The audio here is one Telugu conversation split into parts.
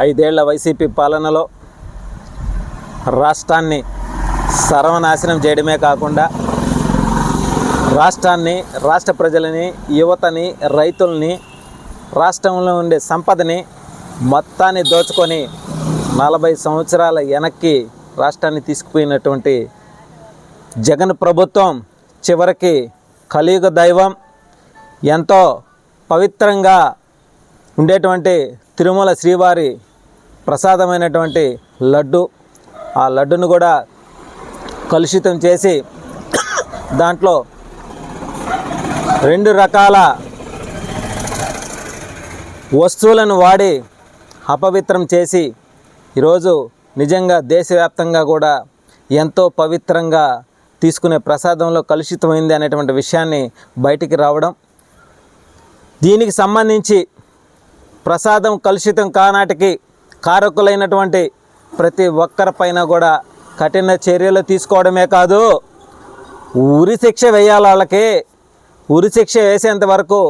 ఐదేళ్ళ వైసీపీ పాలనలో రాష్ట్రాన్ని సర్వనాశనం చేయడమే కాకుండా రాష్ట్రాన్ని రాష్ట్ర ప్రజలని యువతని రైతుల్ని రాష్ట్రంలో ఉండే సంపదని మొత్తాన్ని దోచుకొని నలభై సంవత్సరాల వెనక్కి రాష్ట్రాన్ని తీసుకుపోయినటువంటి జగన్ ప్రభుత్వం చివరికి కలియుగ దైవం ఎంతో పవిత్రంగా ఉండేటువంటి తిరుమల శ్రీవారి ప్రసాదమైనటువంటి లడ్డు. ఆ లడ్డును కూడా కలుషితం చేసి దాంట్లో రెండు రకాల వస్తువులను వాడి అపవిత్రం చేసి ఈరోజు నిజంగా దేశవ్యాప్తంగా కూడా ఎంతో పవిత్రంగా తీసుకునే ప్రసాదంలో కలుషితమైంది అనేటువంటి విషయాన్ని బయటికి రావడం. దీనికి సంబంధించి ప్రసాదం కలుషితం కానాటికి కారకులైనటువంటి ప్రతి ఒక్కరిపైన కూడా కఠిన చర్యలు తీసుకోవడమే కాదు ఉరి శిక్ష వేయాలి వాళ్ళకి. ఉరి శిక్ష వేసేంత వరకు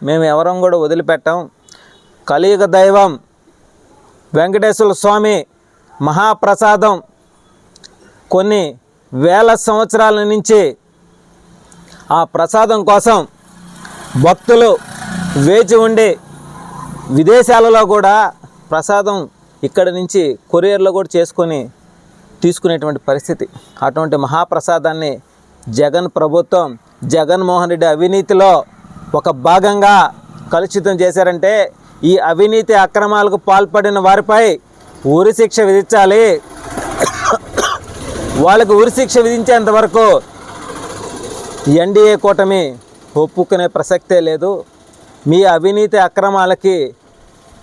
మేము ఎవరం కూడా వదిలిపెట్టాం. కలియుగ దైవం వెంకటేశ్వర స్వామి మహాప్రసాదం కొన్ని వేల సంవత్సరాల నుంచి ఆ ప్రసాదం కోసం భక్తులు వేచి ఉండి విదేశాలలో కూడా ప్రసాదం ఇక్కడ నుంచి కొరియర్లో కూడా చేసుకొని తీసుకునేటువంటి పరిస్థితి. అటువంటి మహాప్రసాదాన్ని జగన్ ప్రభుత్వం జగన్మోహన్ రెడ్డి అవినీతిలో ఒక భాగంగా కలుషితం చేశారంటే ఈ అవినీతి అక్రమాలకు పాల్పడిన వారిపై ఉరిశిక్ష విధించాలి. వాళ్ళకు ఉరిశిక్ష విధించేంత వరకు ఎన్డీఏ కూటమి ఒప్పుకునే ప్రసక్తే లేదు. మీ అవినీతి అక్రమాలకి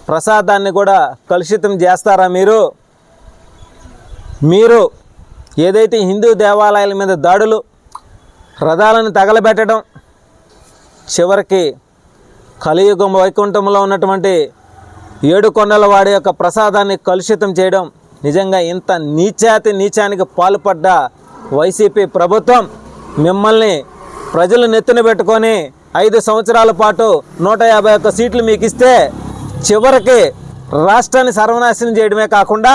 ప్రసాదాన్ని కూడా కలుషితం చేస్తారా మీరు? మీరు ఏదైతే హిందూ దేవాలయాల మీద దాడులు రథాలను తగలబెట్టడం చివరికి కలియుగం వైకుంఠంలో ఉన్నటువంటి ఏడు కొండల వాడి యొక్క ప్రసాదాన్ని కలుషితం చేయడం నిజంగా ఇంత నీచాతి నీచానికి పాల్పడ్డ వైసీపీ ప్రభుత్వం మిమ్మల్ని ప్రజలు నెత్తిన పెట్టుకొని ఐదు సంవత్సరాల పాటు నూట యాభై ఒక్క సీట్లు మీకు ఇస్తే చివరికి రాష్ట్రాన్ని సర్వనాశనం చేయడమే కాకుండా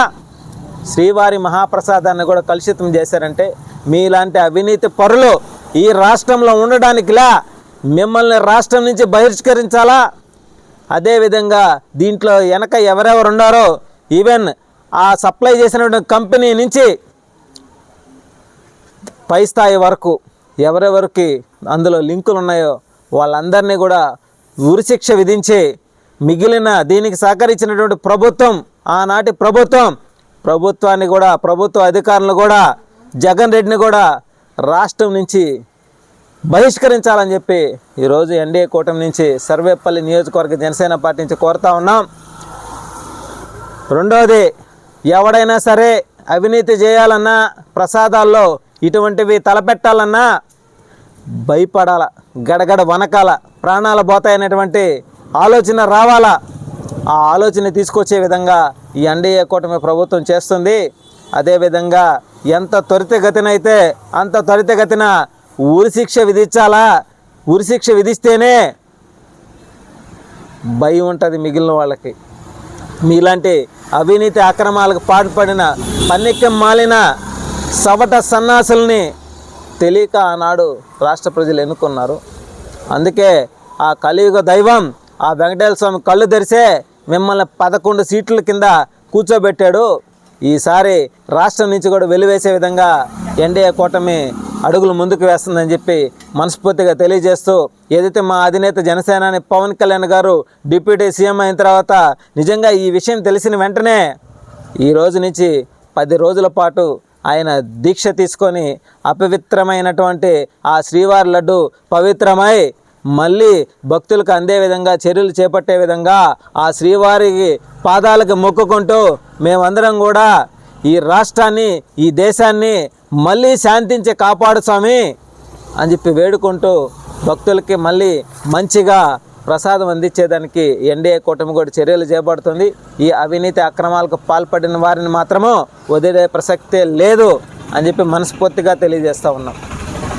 శ్రీవారి మహాప్రసాదాన్ని కూడా కలుషితం చేశారంటే మీలాంటి అవినీతి పరులు ఈ రాష్ట్రంలో ఉండడానికిలా మిమ్మల్ని రాష్ట్రం నుంచి బహిష్కరించాలా? అదేవిధంగా దీంట్లో వెనక ఎవరెవరు ఉన్నారో ఈవెన్ ఆ సప్లై చేసినటువంటి కంపెనీ నుంచి పై స్థాయి వరకు ఎవరెవరికి అందులో లింకులు ఉన్నాయో వాళ్ళందరినీ కూడా ఉరిశిక్ష విధించి మిగిలిన దీనికి సహకరించినటువంటి ప్రభుత్వం ఆనాటి ప్రభుత్వం ప్రభుత్వాన్ని కూడా ప్రభుత్వ అధికారులు కూడా జగన్ రెడ్డిని కూడా రాష్ట్రం నుంచి బహిష్కరించాలని చెప్పి ఈరోజు ఎన్డీఏ కూటమి నుంచి సర్వేపల్లి నియోజకవర్గ జనసేన పార్టీ నుంచి కోరుతా ఉన్నాం. రెండోది ఎవడైనా సరే అవినీతి చేయాలన్నా ప్రసాదాల్లో ఇటువంటివి తలపెట్టాలన్నా భయపడాల గడగడ వనకాల ప్రాణాలు పోతాయనేటువంటి ఆలోచన రావాలా? ఆ ఆలోచన తీసుకొచ్చే విధంగా ఈ ఎన్డీఏ కూటమి ప్రభుత్వం చేస్తుంది. అదేవిధంగా ఎంత త్వరితగతినైతే అంత త్వరితగతిన ఉరిశిక్ష విధించాలా? ఉరిశిక్ష విధిస్తేనే భయం ఉంటుంది మిగిలిన వాళ్ళకి. మీలాంటి అవినీతి అక్రమాలకు పాటుపడిన పన్నిక్యం మాలిన సవట సన్నాసుల్ని తెలియక ఆనాడు రాష్ట్ర ప్రజలు ఎన్నుకున్నారు. అందుకే ఆ కలియుగ దైవం ఆ వెంకటేశ్వర స్వామి కళ్ళు తెరిసే మిమ్మల్ని పదకొండు సీట్ల కింద కూర్చోబెట్టాడు. ఈసారి రాష్ట్రం నుంచి కూడా వెలివేసే విధంగా ఎన్డీఏ కూటమి అడుగులు ముందుకు వేస్తుందని చెప్పి మనస్ఫూర్తిగా తెలియజేస్తూ ఏదైతే మా అధినేత జనసేనాని పవన్ కళ్యాణ్ గారు డిప్యూటీ సీఎం అయిన తర్వాత నిజంగా ఈ విషయం తెలిసిన వెంటనే ఈ రోజు నుంచి పది రోజుల పాటు ఆయన దీక్ష తీసుకొని అపవిత్రమైనటువంటి ఆ శ్రీవారి లడ్డు పవిత్రమై మళ్ళీ భక్తులకు అందే విధంగా చర్యలు చేపట్టే విధంగా ఆ శ్రీవారికి పాదాలకు మొక్కుకుంటూ మేమందరం కూడా ఈ రాష్ట్రాన్ని ఈ దేశాన్ని మళ్ళీ శాంతించి కాపాడు స్వామి అని చెప్పి వేడుకుంటూ భక్తులకి మళ్ళీ మంచిగా ప్రసాదం అందించేదానికి ఎన్డీఏ కూటమి కూడా చర్యలు చేపడుతుంది. ఈ అవినీతి అక్రమాలకు పాల్పడిన వారిని మాత్రము వదిలే ప్రసక్తే లేదు అని చెప్పి మనస్ఫూర్తిగా తెలియజేస్తూ ఉన్నాం.